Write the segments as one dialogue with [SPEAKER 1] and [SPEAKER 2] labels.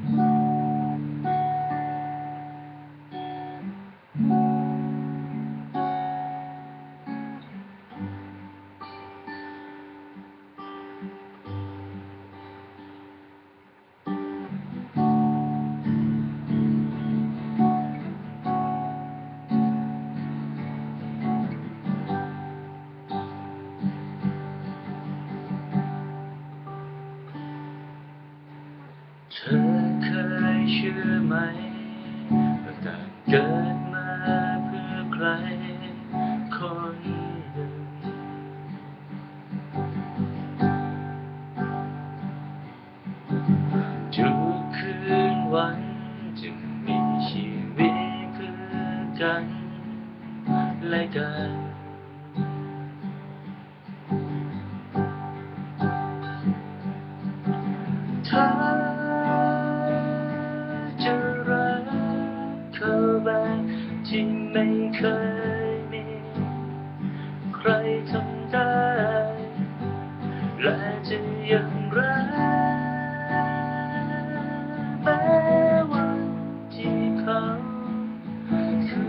[SPEAKER 1] Mm-hmm. เธอเคยเชื่อไหมว่าต่างเกิด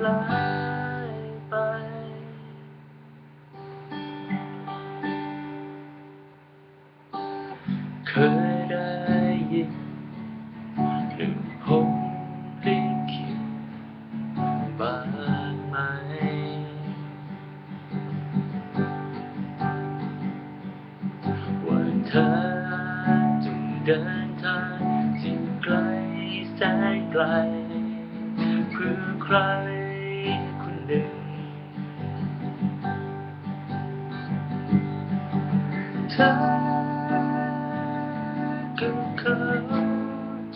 [SPEAKER 1] ลายไป เคยได้ยินหรือผมลิขิตบ้างไหม ว่าเธอจงเดินทางที่ไกลแสนไกลเพื่อใคร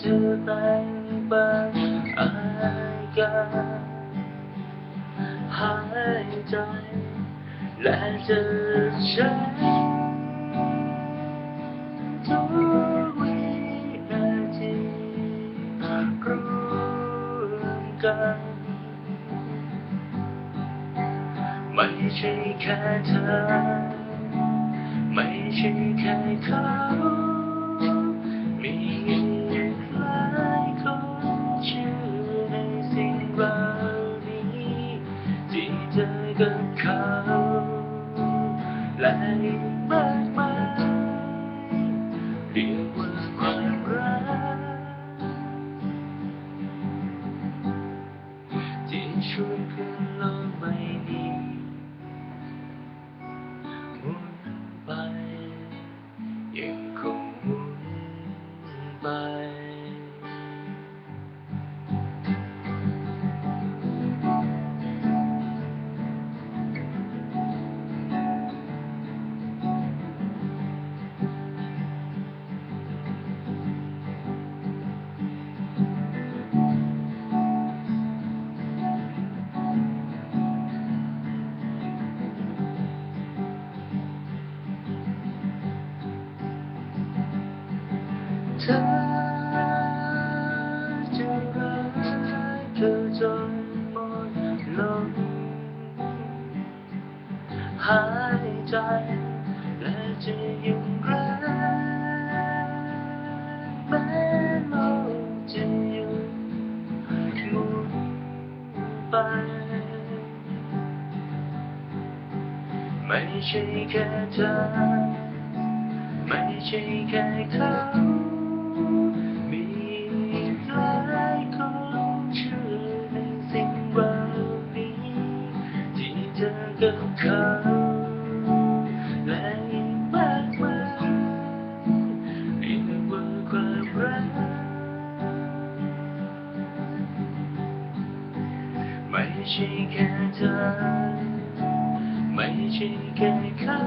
[SPEAKER 1] จะแบ่งปันอาการหายใจ และเจะใช้ทุกวินาทีร่วมกัน ไม่ใช่แค่เธอ ไม่ใช่แค่เขา แล ธอจะรักเธอจนหมดลมหายใจและจะยังรักแม้โลกจะยุดหมุนไป ไม่ใช่แค่เธอ ไม่ใช่แค่เขา กับเขาและอีกมากมายเรียกว่าความรักไม่ใช่แค่เธอไม่ใช่แค่เขา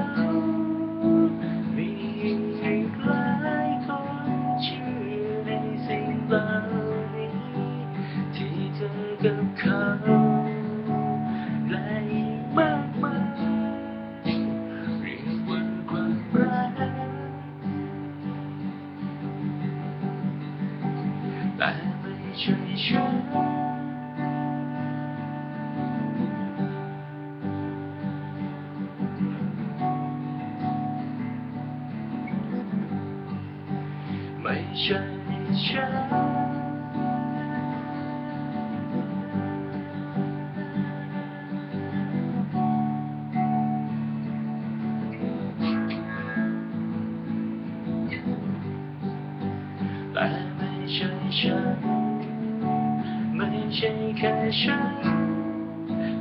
[SPEAKER 1] ฉัฉันแต่ไม่ใช่ฉัน ไม่ใช่แค่ฉัน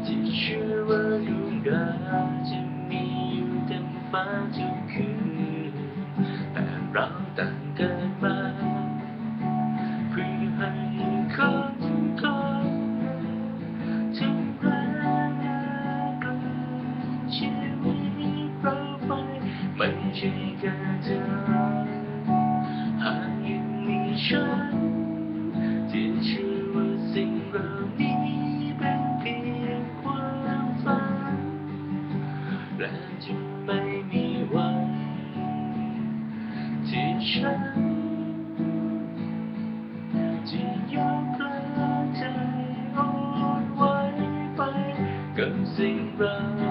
[SPEAKER 1] ที่เชื่อว่าดวงดาวจะมีอยู่เต็มฟ้าทุกคืนแต่เราต่างเกิดมา กล้